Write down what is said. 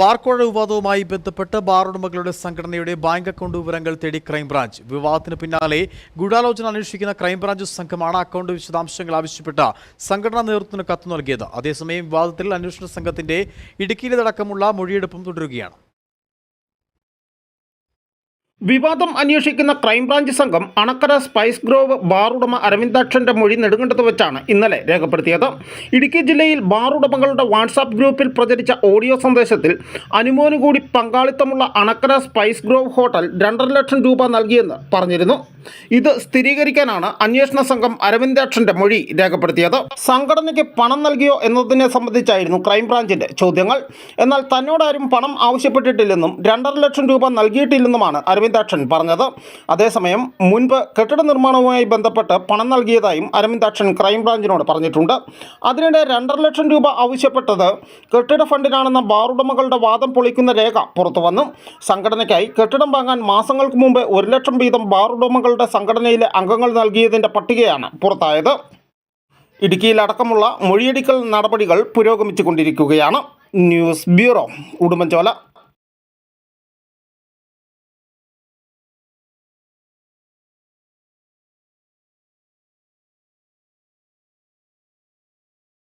ബാർക്കോഴ വിവാദവുമായി ബന്ധപ്പെട്ട് ബാർ ഉടമകളുടെ സംഘടനയുടെ ബാങ്ക് അക്കൗണ്ട് വിവരങ്ങൾ തേടി ക്രൈംബ്രാഞ്ച്. വിവാദത്തിന് പിന്നാലെ ഗൂഢാലോചന അന്വേഷിക്കുന്ന ക്രൈംബ്രാഞ്ച് സംഘമാണ് അക്കൗണ്ട് വിശദാംശങ്ങൾ ആവശ്യപ്പെട്ട സംഘടനാ നേതൃത്വത്തിന് കത്ത് നൽകിയത്. അതേസമയം വിവാദത്തിൽ അന്വേഷണ സംഘത്തിന്റെ ഇടുക്കിയിലടക്കമുള്ള മൊഴിയെടുപ്പും തുടരുകയാണ്. വിവാദം അന്വേഷിക്കുന്ന ക്രൈംബ്രാഞ്ച് സംഘം അണക്കര സ്പൈസ് ഗ്രോവ് ബാർ ഉടമ അരവിന്ദാക്ഷന്റെ മൊഴി നെടുങ്കണ്ടത്ത് വെച്ചാണ് ഇന്നലെ രേഖപ്പെടുത്തിയത്. ഇടുക്കി ജില്ലയിൽ ബാർ ഉടമകളുടെ വാട്സാപ്പ് ഗ്രൂപ്പിൽ പ്രചരിച്ച ഓഡിയോ സന്ദേശത്തിൽ അനുമോന് കൂടി പങ്കാളിത്തമുള്ള അണക്കര സ്പൈസ് ഗ്രോവ് ഹോട്ടൽ രണ്ടര ലക്ഷം രൂപ നൽകിയെന്ന് പറഞ്ഞിരുന്നു. ഇത് സ്ഥിരീകരിക്കാനാണ് അന്വേഷണ സംഘം അരവിന്ദാക്ഷന്റെ മൊഴി രേഖപ്പെടുത്തിയത്. സംഘടനയ്ക്ക് പണം നൽകിയോ എന്നതിനെ സംബന്ധിച്ചായിരുന്നു ക്രൈംബ്രാഞ്ചിന്റെ ചോദ്യങ്ങൾ. എന്നാൽ തന്നോടാരും പണം ആവശ്യപ്പെട്ടിട്ടില്ലെന്നും രണ്ടര ലക്ഷം രൂപ നൽകിയിട്ടില്ലെന്നുമാണ് അരവിന്ദാക്ഷൻ പറഞ്ഞത്. അതേസമയം മുൻപ് കെട്ടിട നിർമ്മാണവുമായി ബന്ധപ്പെട്ട് പണം നൽകിയതായും അരവിന്ദാക്ഷൻ ക്രൈംബ്രാഞ്ചിനോട് പറഞ്ഞിട്ടുണ്ട്. അതിനിടെ രണ്ടര ലക്ഷം രൂപ ആവശ്യപ്പെട്ടത് കെട്ടിട ഫണ്ടിനാണെന്ന ബാർ ഉടമകളുടെ വാദം പൊളിക്കുന്ന രേഖ പുറത്തുവന്നു സംഘടനയ്ക്കായി കെട്ടിടം വാങ്ങാൻ മാസങ്ങൾക്ക് മുമ്പ് ഒരു ലക്ഷം വീതം ബാർ ഉടമകളുടെ സംഘടനയിലെ അംഗങ്ങൾ നൽകിയതിന്റെ പട്ടികയാണ് പുറത്തായത്. ഇടുക്കിയിലടക്കമുള്ള മൊഴിയെടുക്കൽ നടപടികൾ പുരോഗമിച്ചുകൊണ്ടിരിക്കുകയാണ്. News bureau Udumbanchola.